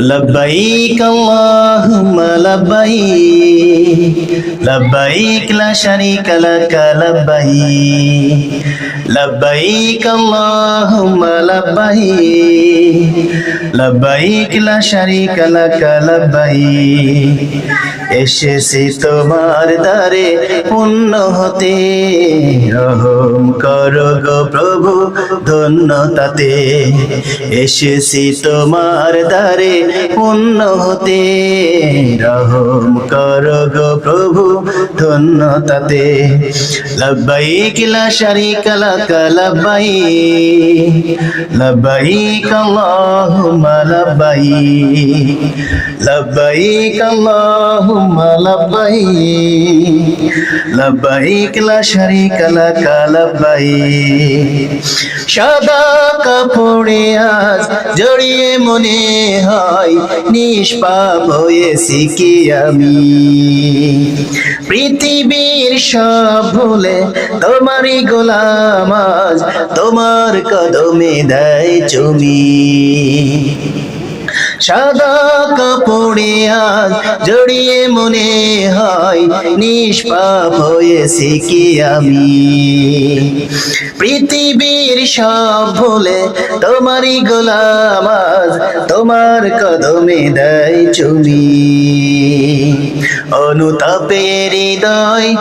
لبيك اللهم لبيك لبيك لا شريك لك لبيك لبيك اللهم لبيك لبيك لا شريك لك لبيك এসেছি তোমার দ্বারে পূর্ণ হতে রহম করো গো প্রভু ধন্যতাতে এসেছি তোমার দ্বারে পূর্ণ হতে রহম করো গো প্রভু, ধন্যতাতে। লব্বাইক লা শারিকা লাক লব্বাইক। লব্বাইক আল্লাহুম্মা লব্বাইক। লব্বাইক আল্লাহুম্মা লব্বাইক। লব্বাইক লা শারিকা লাক লব্বাইক। সাদা কাপড়ে আজ জড়িয়ে মনে হয় নিষ্পাপ হয়েছি কি আমি? পৃথিবীর সব ভুলে তোমারই গোলাম আজ তোমার কদমে দেয় চুমি সাদা কাপড়ে আজ জড়িয়ে মনে হয় নিষ্পাপ হয়েছি কি আমি? পৃথিবীর সব ভুলে তোমারই গোলাম আজ তোমার কদমে দেয় চুমি। অনুতাপের হৃদয়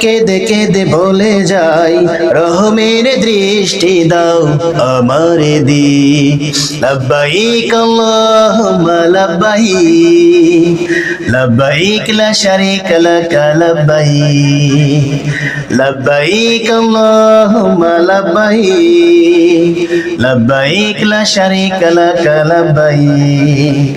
কেঁদে কেঁদে বলে যাই, রহমের দৃষ্টি দাও আমার দি। লব্বাইক আল্লাহুম্মা লব্বাইক লব্বাইক লা শারীকা লাক লব্বাইক লব্বাইক আল্লাহুম্মা লব্বাইক লব্বাইক লা শারীকা লাক লব্বাইক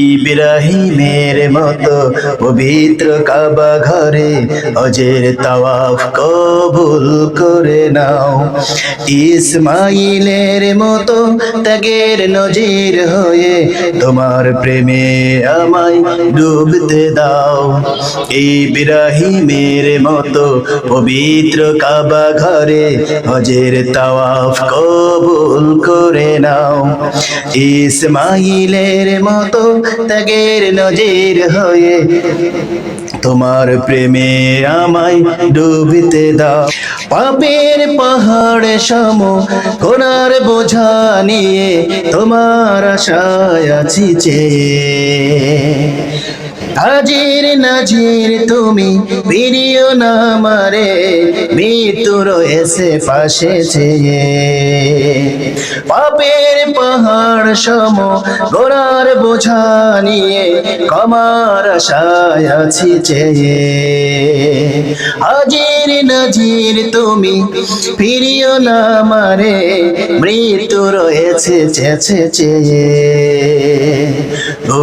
ইব্রাহিমের মতো পবিত্র কাবা ঘরে অজের তাওয়াফ কবুল করে নাও। ইসমাইলের মতো ত্যাগের নজির হয়ে তোমার প্রেমে আমায় ডুবতে দাও। ইব্রাহিমের মতো পবিত্র কাবা ঘরে হজের তাওয়াফ কবুল করে নাও। ইসমাইলের মতো ত্যাগের নজির হয়ে তোমার প্রেমে আমায় ডুবিতে দাও। পাপের পাহাড় সম কোনার বোঝা নিয়ে তোমার আশায় আছি চেয়ে হাজির নাজির তুমি প্রিয় না মারে মৃত্যু রয়েছে পাশে চেয়ে। পাপের পাহাড় সম গোড়ার বোঝা নিয়ে কমার আশায় আছি চেয়ে। হাজির নাজির তুমি প্রিয় না মারে মৃত্যু রয়েছে চেছে চেয়ে।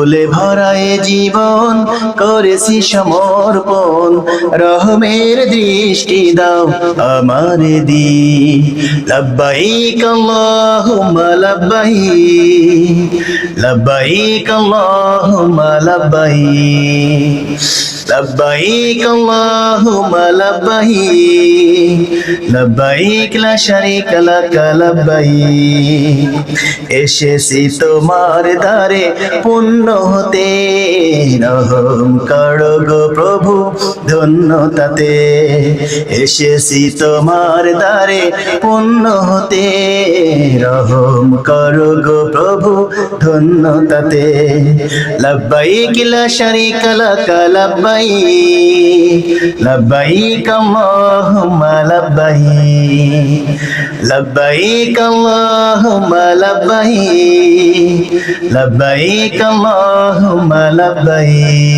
ভুলে ভরায় জীবন করেছি সমর্পণ। রহমের দৃষ্টি দাও আমার দি লব্বাইক আল্লাহুম্মা লব্বাইক। লব্বাইক আল্লাহুম্মা লব্বাইক। لبيك اللهم لبيك لبيك لا شريك لك لبيك এসেছি তোমার দ্বারে পূর্ণ হতে রহম করো গো প্রভু ধন্যতাতে এসেছি তোমার দ্বারে পূর্ণ হতে রহম করো গো প্রভু ধন্যতাতে লব্বাইক লা শারীকা লাক লব্বাইক لبيك اللهم لبيك لبيك اللهم لبيك لبيك اللهم لبيك